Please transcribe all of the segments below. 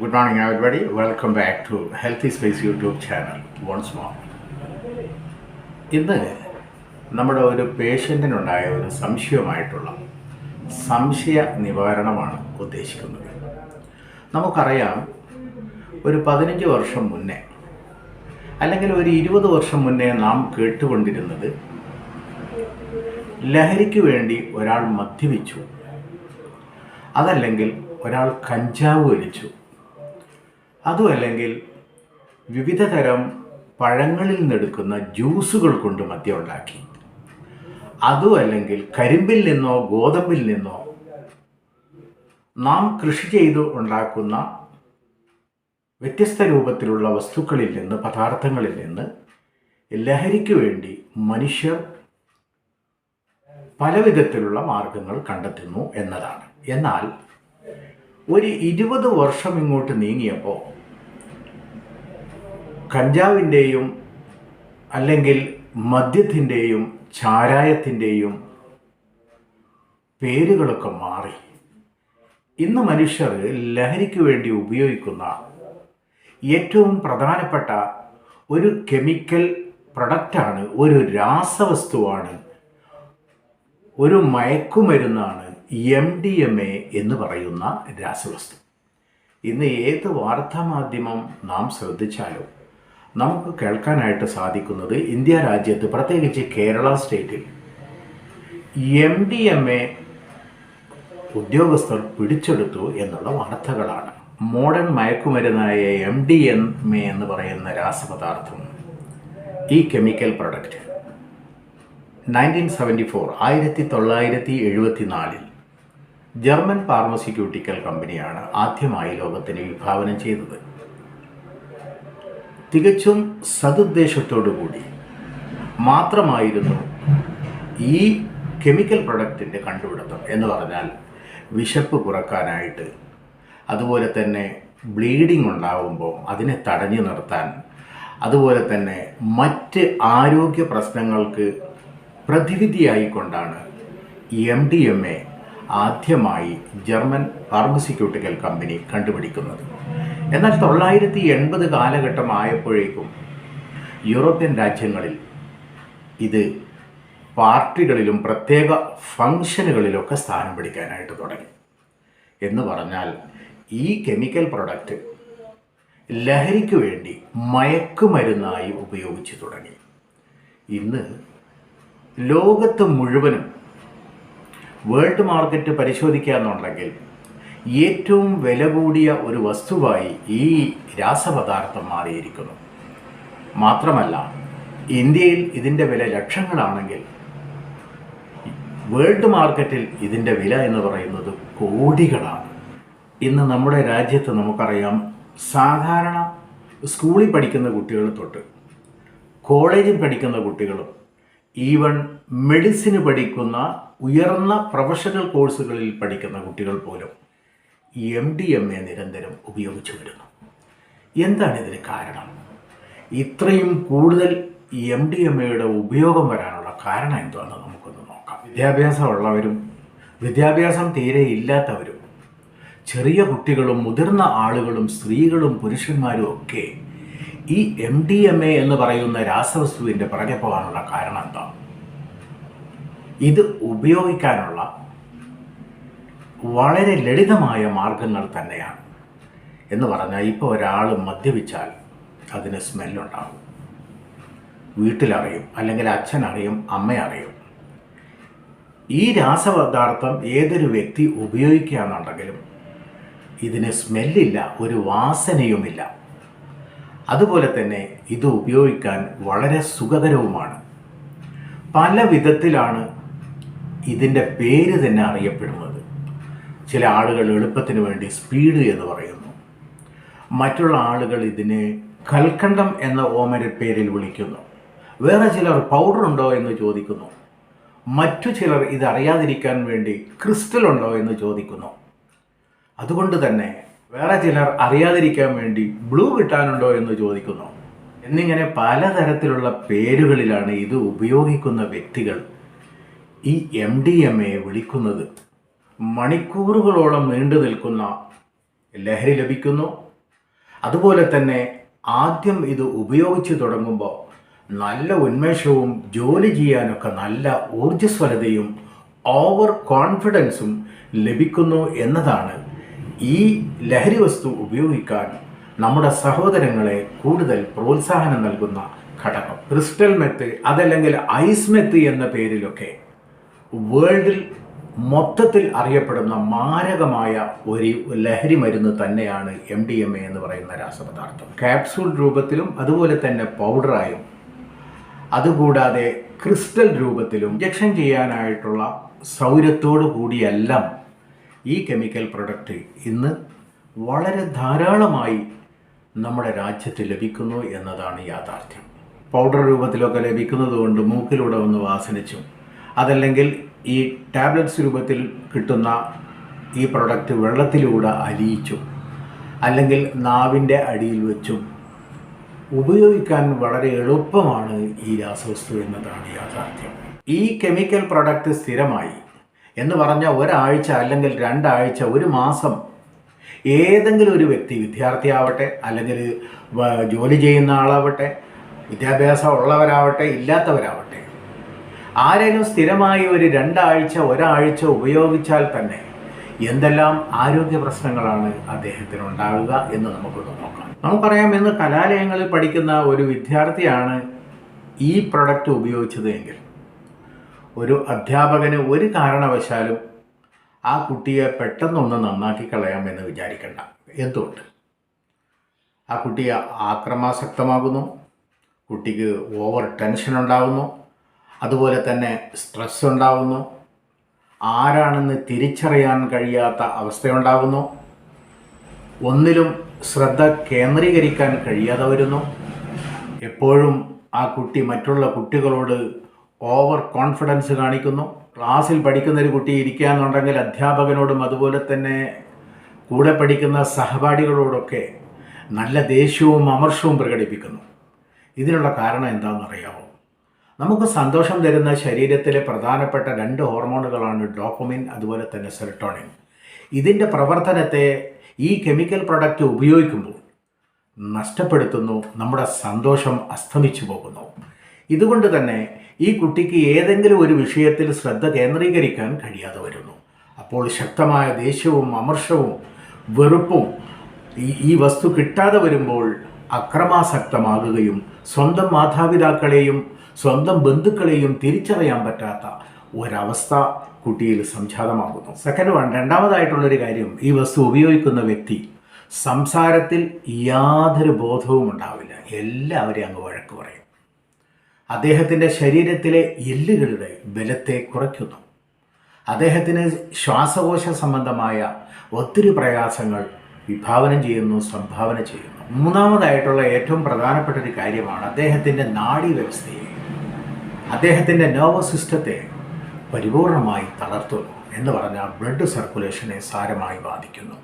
Good morning, everybody. Welcome back to Healthy Space YouTube channel once more. ഇന്ന് നമ്മുടെ ഒരു പേഷ്യന്റിനുണ്ടായ ഒരു സംശയമായിട്ടുള്ള സംശയ നിവാരണമാണ് ഉദ്ദേശിക്കുന്നത് നമുക്കറിയാം ഒരു പതിനഞ്ച് വർഷം മുന്നേ അല്ലെങ്കിൽ ഒരു ഇരുപത് വർഷം മുന്നേ നാം കേട്ടുകൊണ്ടിരുന്നത് ലഹരിക്ക് വേണ്ടി ഒരാൾ മദ്യപിച്ചു അതല്ലെങ്കിൽ ഒരാൾ കഞ്ചാവ് വലിച്ചു അതുമല്ലെങ്കിൽ വിവിധ തരം പഴങ്ങളിൽ നിന്നെടുക്കുന്ന ജ്യൂസുകൾ കൊണ്ട് മദ്യം ഉണ്ടാക്കി. അതുമല്ലെങ്കിൽ കരിമ്പിൽ നിന്നോ ഗോതമ്പിൽ നിന്നോ നാം കൃഷി ചെയ്ത് ഉണ്ടാക്കുന്ന വ്യത്യസ്ത രൂപത്തിലുള്ള വസ്തുക്കളിൽ നിന്ന് പദാർത്ഥങ്ങളിൽ നിന്ന് ലഹരിക്ക് വേണ്ടി മനുഷ്യർ പല വിധത്തിലുള്ള മാർഗങ്ങൾ കണ്ടെത്തുന്നു എന്നതാണ്. എന്നാൽ ഒരു ഇരുപത് വർഷം ഇങ്ങോട്ട് നീങ്ങിയപ്പോൾ കഞ്ചാവിന്റെയും അല്ലെങ്കിൽ മദ്യത്തിന്റെയും ചാരായത്തിന്റെയും പേരുകളൊക്കെ മാറി. ഇന്ന് മനുഷ്യർ ലഹരിക്ക് വേണ്ടി ഉപയോഗിക്കുന്ന ഏറ്റവും പ്രധാനപ്പെട്ട ഒരു കെമിക്കൽ പ്രൊഡക്റ്റാണ് ഒരു രാസവസ്തുവാണ് ഒരു മയക്കുമരുന്നാണ് എം ഡി എം എ എന്ന് പറയുന്ന രാസവസ്തു. ഇന്ന് ഏത് വാർത്താമാധ്യമം നാം ശ്രദ്ധിച്ചാലും നമുക്ക് കേൾക്കാനായിട്ട് സാധിക്കുന്നത് ഇന്ത്യ രാജ്യത്ത് പ്രത്യേകിച്ച് കേരള സ്റ്റേറ്റിൽ. എം ഡി എം എ ഉദ്യോഗസ്ഥർ പിടിച്ചെടുത്തു എന്നുള്ള വാർത്തകളാണ്. മോഡേൺ മയക്കുമരുന്നായ എം ഡി എം എ എന്ന് പറയുന്ന രാസപദാർത്ഥം. ഈ chemical product nineteen seventy four ആയിരത്തി തൊള്ളായിരത്തി എഴുപത്തി നാലിൽ ജർമ്മൻ ഫാർമസ്യൂട്ടിക്കൽ കമ്പനിയാണ് ആദ്യമായി ലോകത്തിന് വിഭാവനം ചെയ്തത്. തികച്ചും സതുദ്ദേശത്തോടുകൂടി മാത്രമായിരുന്നു ഈ കെമിക്കൽ പ്രൊഡക്റ്റിന്റെ കണ്ടുപിടുത്തം എന്ന് പറഞ്ഞാൽ വിശപ്പ് കുറക്കാനായിട്ട് അതുപോലെ തന്നെ ബ്ലീഡിംഗ് ഉണ്ടാവുമ്പോൾ അതിനെ തടഞ്ഞു നിർത്താൻ അതുപോലെ തന്നെ മറ്റ് ആരോഗ്യ പ്രശ്നങ്ങൾക്ക് പ്രതിവിധിയായിക്കൊണ്ടാണ് എം ഡി എം എ ആദ്യമായി ജർമ്മൻ ഫാർമസ്യൂട്ടിക്കൽ കമ്പനി കണ്ടുപിടിക്കുന്നത്. എന്നാൽ തൊള്ളായിരത്തി എൺപത് കാലഘട്ടം ആയപ്പോഴേക്കും യൂറോപ്യൻ രാജ്യങ്ങളിൽ ഇത് പാർട്ടികളിലും പ്രത്യേക ഫങ്ഷനുകളിലൊക്കെ സ്ഥാനം പിടിക്കാനായിട്ട് തുടങ്ങി. എന്ന് പറഞ്ഞാൽ ഈ കെമിക്കൽ പ്രൊഡക്റ്റ് ലഹരിക്ക് വേണ്ടി മയക്കുമരുന്നായി ഉപയോഗിച്ചു തുടങ്ങി. ഇന്ന് ലോകത്ത് മുഴുവനും വേൾഡ് മാർക്കറ്റ് പരിശോധിക്കുക എന്നുണ്ടെങ്കിൽ ഏറ്റവും വില കൂടിയ ഒരു വസ്തുവായി ഈ രാസപദാർത്ഥം മാറിയിരിക്കുന്നു. മാത്രമല്ല ഇന്ത്യയിൽ ഇതിന്റെ വില ലക്ഷങ്ങളാണെങ്കിൽ വേൾഡ് മാർക്കറ്റിൽ ഇതിന്റെ വില എന്ന് പറയുന്നത് കോടികളാണ്. ഇന്ന് നമ്മുടെ രാജ്യത്ത് നമുക്കറിയാം സാധാരണ സ്കൂളിൽ പഠിക്കുന്ന കുട്ടികൾ തൊട്ട് കോളേജിൽ പഠിക്കുന്ന കുട്ടികളും ഈവൺ മെഡിസിന് പഠിക്കുന്ന ഉയർന്ന പ്രൊഫഷണൽ കോഴ്സുകളിൽ പഠിക്കുന്ന കുട്ടികൾ പോലും എം ഡി എം എ നിരന്തരം ഉപയോഗിച്ചു വരുന്നു. എന്താണ് ഇതിന് കാരണം? ഇത്രയും കൂടുതൽ എം ഡി എം എയുടെ ഉപയോഗം വരാനുള്ള കാരണം എന്താണെന്ന് നമുക്കൊന്ന് നോക്കാം. വിദ്യാഭ്യാസമുള്ളവരും വിദ്യാഭ്യാസം തീരെ ഇല്ലാത്തവരും ചെറിയ കുട്ടികളും മുതിർന്ന ആളുകളും സ്ത്രീകളും പുരുഷന്മാരും ഒക്കെ ഈ എം ഡി എം എ എന്ന് പറയുന്ന രാസവസ്തുവിന്റെ പുറകെ പോകാനുള്ള കാരണം എന്താ ഇത് ഉപയോഗിക്കാനുള്ള വളരെ ലളിതമായ മാർഗങ്ങൾ തന്നെയാണ്. എന്ന് പറഞ്ഞാൽ ഇപ്പോൾ ഒരാൾ മദ്യപിച്ചാൽ അതിന് സ്മെല്ലുണ്ടാകും. വീട്ടിലറിയും അല്ലെങ്കിൽ അച്ഛൻ അറിയും അമ്മ അറിയും ഈ രാസപദാർത്ഥം ഏതൊരു വ്യക്തി ഉപയോഗിക്കുകയാണെന്നുണ്ടെങ്കിലും ഇതിന് സ്മെല്ലില്ല ഒരു വാസനയുമില്ല. അതുപോലെ തന്നെ ഇത് ഉപയോഗിക്കാൻ വളരെ സുഖകരവുമാണ്. പല വിധത്തിലാണ് ഇതിന്റെ പേര് തന്നെ അറിയപ്പെടുന്നത്. ചില ആളുകൾ എളുപ്പത്തിന് വേണ്ടി സ്പീഡ് എന്ന് പറയുന്നു. മറ്റുള്ള ആളുകൾ ഇതിനെ കൽക്കണ്ടം എന്ന ഓമന പേരിൽ വിളിക്കുന്നു. വേറെ ചിലർ പൗഡർ ഉണ്ടോ എന്ന് ചോദിക്കുന്നു. മറ്റു ചിലർ ഇത് അറിയാതിരിക്കാൻ വേണ്ടി ക്രിസ്റ്റൽ ഉണ്ടോ എന്ന് ചോദിക്കുന്നു. അതുകൊണ്ട് തന്നെ വേറെ ചിലർ അറിയാതിരിക്കാൻ വേണ്ടി ബ്ലൂ കിട്ടാനുണ്ടോ എന്ന് ചോദിക്കുന്നു. എന്നിങ്ങനെ പലതരത്തിലുള്ള പേരുകളിലാണ് ഇത് ഉപയോഗിക്കുന്ന വ്യക്തികൾ. ഈ എം ഡി എം എ വിളിക്കുന്നത് മണിക്കൂറുകളോളം നീണ്ടു നിൽക്കുന്ന ലഹരി ലഭിക്കുന്നു. അതുപോലെ തന്നെ ആദ്യം ഇത് ഉപയോഗിച്ച് തുടങ്ങുമ്പോൾ നല്ല ഉന്മേഷവും ജോലി ചെയ്യാനൊക്കെ നല്ല ഊർജസ്വലതയും ഓവർ കോൺഫിഡൻസും ലഭിക്കുന്നു എന്നതാണ് ഈ ലഹരി വസ്തു ഉപയോഗിക്കാൻ നമ്മുടെ സഹോദരങ്ങളെ കൂടുതൽ പ്രോത്സാഹനം നൽകുന്ന ഘടകം. ക്രിസ്റ്റൽ മെത്ത് അതല്ലെങ്കിൽ ഐസ് മെത്ത് എന്ന പേരിലൊക്കെ വേൾഡിൽ മൊത്തത്തിൽ അറിയപ്പെടുന്ന മാരകമായ ഒരു ലഹരി മരുന്ന് തന്നെയാണ് എം ഡി എം എ എന്ന് പറയുന്ന രാസപദാർത്ഥം. ക്യാപ്സൂൾ രൂപത്തിലും അതുപോലെ തന്നെ പൗഡറായും അതുകൂടാതെ ക്രിസ്റ്റൽ രൂപത്തിലും ഇഞ്ചക്ഷൻ ചെയ്യാനായിട്ടുള്ള സൗരത്തോടു കൂടിയെല്ലാം ഈ കെമിക്കൽ പ്രൊഡക്റ്റ് ഇന്ന് വളരെ ധാരാളമായി നമ്മുടെ രാജ്യത്ത് ലഭിക്കുന്നു എന്നതാണ് യാഥാർത്ഥ്യം. പൗഡർ രൂപത്തിലൊക്കെ ലഭിക്കുന്നത് കൊണ്ട് മൂക്കിലൂടെ ഒന്ന് വാസനിച്ചും അതല്ലെങ്കിൽ ഈ ടാബ്ലറ്റ്സ് രൂപത്തിൽ കിട്ടുന്ന ഈ പ്രൊഡക്റ്റ് വെള്ളത്തിലൂടെ അലിയിച്ചും അല്ലെങ്കിൽ നാവിന്റെ അടിയിൽ വെച്ചും ഉപയോഗിക്കാൻ വളരെ എളുപ്പമാണ് ഈ രാസവസ്തു എന്നതാണ് യാഥാർത്ഥ്യം. ഈ കെമിക്കൽ പ്രൊഡക്റ്റ് സ്ഥിരമായി എന്ന് പറഞ്ഞാൽ ഒരാഴ്ച അല്ലെങ്കിൽ രണ്ടാഴ്ച ഒരു മാസം ഏതെങ്കിലും ഒരു വ്യക്തി വിദ്യാർത്ഥിയാവട്ടെ അല്ലെങ്കിൽ ജോലി ചെയ്യുന്ന ആളാവട്ടെ വിദ്യാഭ്യാസം ഉള്ളവരാവട്ടെ ഇല്ലാത്തവരാവട്ടെ ആരെങ്കിലും സ്ഥിരമായി ഒരു രണ്ടാഴ്ച ഒരാഴ്ച ഉപയോഗിച്ചാൽ തന്നെ എന്തെല്ലാം ആരോഗ്യ പ്രശ്നങ്ങളാണ് അദ്ദേഹത്തിന് ഉണ്ടാവുക എന്ന് നമുക്കൊന്ന് നോക്കാം. നമുക്കറിയാം ഇന്ന് കലാലയങ്ങളിൽ പഠിക്കുന്ന ഒരു വിദ്യാർത്ഥിയാണ് ഈ പ്രൊഡക്റ്റ് ഉപയോഗിച്ചത് എങ്കിൽ. ഒരു അധ്യാപകന് ഒരു കാരണവശാലും ആ കുട്ടിയെ പെട്ടെന്നൊന്ന് നന്നാക്കി കളയാം എന്ന് വിചാരിക്കണ്ട. എന്തുകൊണ്ട്? ആ കുട്ടി ആക്രമാസക്തമാകുന്നു. കുട്ടിക്ക് ഓവർ ടെൻഷൻ ഉണ്ടാകുന്നു അതുപോലെ തന്നെ സ്ട്രെസ് ഉണ്ടാവുന്നു. ആരാണെന്ന് തിരിച്ചറിയാൻ കഴിയാത്ത അവസ്ഥയുണ്ടാകുന്നു ഒന്നിലും ശ്രദ്ധ കേന്ദ്രീകരിക്കാൻ കഴിയാതെ വരുന്നു. എപ്പോഴും ആ കുട്ടി മറ്റുള്ള കുട്ടികളോട് ഓവർ കോൺഫിഡൻസ് കാണിക്കുന്നു. ക്ലാസ്സിൽ പഠിക്കുന്ന ഒരു കുട്ടി ഇരിക്കുകയെന്നുണ്ടെങ്കിൽ അധ്യാപകനോടും അതുപോലെ തന്നെ കൂടെ പഠിക്കുന്ന സഹപാഠികളോടൊക്കെ നല്ല ദേഷ്യവും അമർഷവും പ്രകടിപ്പിക്കുന്നു. ഇതിനുള്ള കാരണം എന്താണെന്നറിയാമോ നമുക്ക് സന്തോഷം തരുന്ന ശരീരത്തിലെ പ്രധാനപ്പെട്ട രണ്ട് ഹോർമോണുകളാണ് ഡോപ്പമിൻ അതുപോലെ തന്നെ സെറട്ടോണിൻ. ഇതിന്റെ പ്രവർത്തനത്തെ ഈ കെമിക്കൽ പ്രൊഡക്റ്റ് ഉപയോഗിക്കുമ്പോൾ നഷ്ടപ്പെടുത്തുന്നു നമ്മുടെ സന്തോഷം അസ്തമിച്ചു പോകുന്നു. ഇതുകൊണ്ട് തന്നെ ഈ കുട്ടിക്ക് ഏതെങ്കിലും ഒരു വിഷയത്തിൽ ശ്രദ്ധ കേന്ദ്രീകരിക്കാൻ കഴിയാതെ വരുന്നു. അപ്പോൾ ശക്തമായ ദേഷ്യവും അമർഷവും വെറുപ്പും ഈ വസ്തു കിട്ടാതെ വരുമ്പോൾ അക്രമാസക്തമാകുകയും സ്വന്തം മാതാപിതാക്കളെയും സ്വന്തം ബന്ധുക്കളെയും തിരിച്ചറിയാൻ പറ്റാത്ത ഒരവസ്ഥ കുട്ടിയിൽ സംജാതമാകുന്നു. സെക്കൻഡ് വൺ രണ്ടാമതായിട്ടുള്ളൊരു കാര്യം ഈ വസ്തു ഉപയോഗിക്കുന്ന വ്യക്തി സംസാരത്തിൽ യാതൊരു ബോധവും ഉണ്ടാവില്ല. എല്ലാവരെയും അങ്ങ് വഴക്ക് പറയും. അദ്ദേഹത്തിന്റെ ശരീരത്തിലെ എല്ലുകളുടെ ബലത്തെ കുറയ്ക്കുന്നു. അദ്ദേഹത്തിന് ശ്വാസകോശ സംബന്ധമായ ഒത്തിരി പ്രയാസങ്ങൾ വിഭാവനം ചെയ്യുന്നു സംഭാവന ചെയ്യുന്നു. മൂന്നാമതായിട്ടുള്ള ഏറ്റവും പ്രധാനപ്പെട്ട ഒരു കാര്യമാണ് അദ്ദേഹത്തിന്റെ നാഡീ വ്യവസ്ഥയെ അദ്ദേഹത്തിന്റെ നെർവസ് സിസ്റ്റത്തെ പരിപൂർണമായി തളർത്തുന്നു എന്ന് പറഞ്ഞാൽ ബ്ലഡ് സർക്കുലേഷനെ സാരമായി ബാധിക്കുന്നു.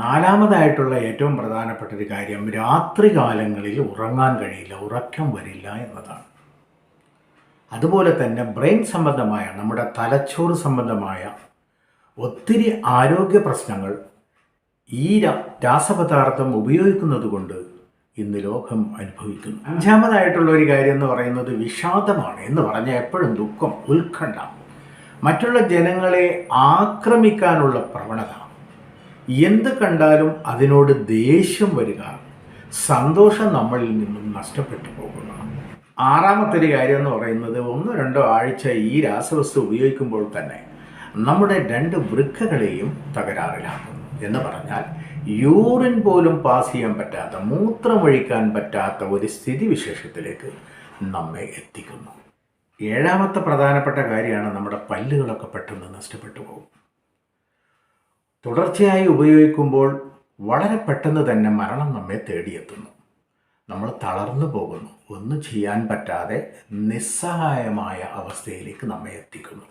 നാലാമതായിട്ടുള്ള ഏറ്റവും പ്രധാനപ്പെട്ട ഒരു കാര്യം രാത്രികാലങ്ങളിൽ ഉറങ്ങാൻ കഴിയില്ല ഉറക്കം വരില്ല എന്നതാണ്. അതുപോലെ തന്നെ ബ്രെയിൻ സംബന്ധമായ നമ്മുടെ തലച്ചോറ് സംബന്ധമായ ഒത്തിരി ആരോഗ്യ പ്രശ്നങ്ങൾ ഈ രാസപദാർത്ഥം ഉപയോഗിക്കുന്നത് കൊണ്ട് ഇന്ന് ലോകം അനുഭവിക്കുന്നു. അഞ്ചാമതായിട്ടുള്ള ഒരു കാര്യം എന്ന് പറയുന്നത് വിഷാദമാണ് എന്ന് പറഞ്ഞാൽ എപ്പോഴും ദുഃഖം ഉത്കണ്ഠ മറ്റുള്ള ജനങ്ങളെ ആക്രമിക്കാനുള്ള പ്രവണത. എന്ത് കണ്ടാലും അതിനോട് ദേഷ്യം വരിക. സന്തോഷം നമ്മളിൽ നിന്നും നഷ്ടപ്പെട്ടു പോകുന്നു. ആറാമത്തെ ഒരു കാര്യം എന്ന് പറയുന്നത് ഒന്നോ രണ്ടോ ആഴ്ച ഈ രാസവസ്തു ഉപയോഗിക്കുമ്പോൾ തന്നെ നമ്മുടെ രണ്ട് വൃക്കകളെയും തകരാറിലാക്കുന്നു എന്ന് പറഞ്ഞാൽ യൂറിൻ പോലും പാസ് ചെയ്യാൻ പറ്റാത്ത മൂത്രം ഒഴിക്കാൻ പറ്റാത്ത ഒരു സ്ഥിതിവിശേഷത്തിലേക്ക് നമ്മെ എത്തിക്കുന്നു. ഏഴാമത്തെ പ്രധാനപ്പെട്ട കാര്യമാണ് നമ്മുടെ പല്ലുകളൊക്കെ പെട്ടെന്ന് നഷ്ടപ്പെട്ടു പോകും. തുടർച്ചയായി ഉപയോഗിക്കുമ്പോൾ വളരെ പെട്ടെന്ന് തന്നെ മരണം നമ്മെ തേടിയെത്തുന്നു. നമ്മൾ തളർന്നു പോകുന്നു. ഒന്നും ചെയ്യാൻ പറ്റാതെ നിസ്സഹായമായ അവസ്ഥയിലേക്ക് നമ്മെ എത്തിക്കുന്നു.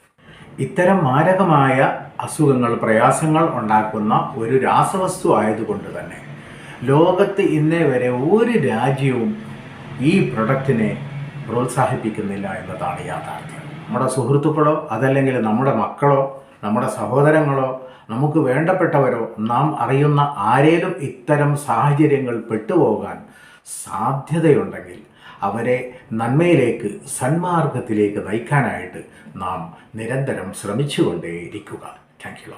ഇത്തരം മാരകമായ അസുഖങ്ങൾ പ്രയാസങ്ങൾ ഉണ്ടാക്കുന്ന ഒരു രാസവസ്തു ആയതുകൊണ്ട് തന്നെ ലോകത്ത് ഇന്നേ വരെ ഒരു രാജ്യവും ഈ പ്രൊഡക്റ്റിനെ പ്രോത്സാഹിപ്പിക്കുന്നില്ല എന്നതാണ് യാഥാർത്ഥ്യം. നമ്മുടെ സുഹൃത്തുക്കളോ അതല്ലെങ്കിൽ നമ്മുടെ മക്കളോ നമ്മുടെ സഹോദരങ്ങളോ നമുക്ക് വേണ്ടപ്പെട്ടവരോ നാം അറിയുന്ന ആരേലും ഇത്തരം സാഹചര്യങ്ങൾ പെട്ടുപോകാൻ സാധ്യതയുണ്ടെങ്കിൽ അവരെ നന്മയിലേക്ക് സന്മാർഗത്തിലേക്ക് നയിക്കാനായിട്ട് നാം നിരന്തരം ശ്രമിച്ചുകൊണ്ടേയിരിക്കുക. Thank you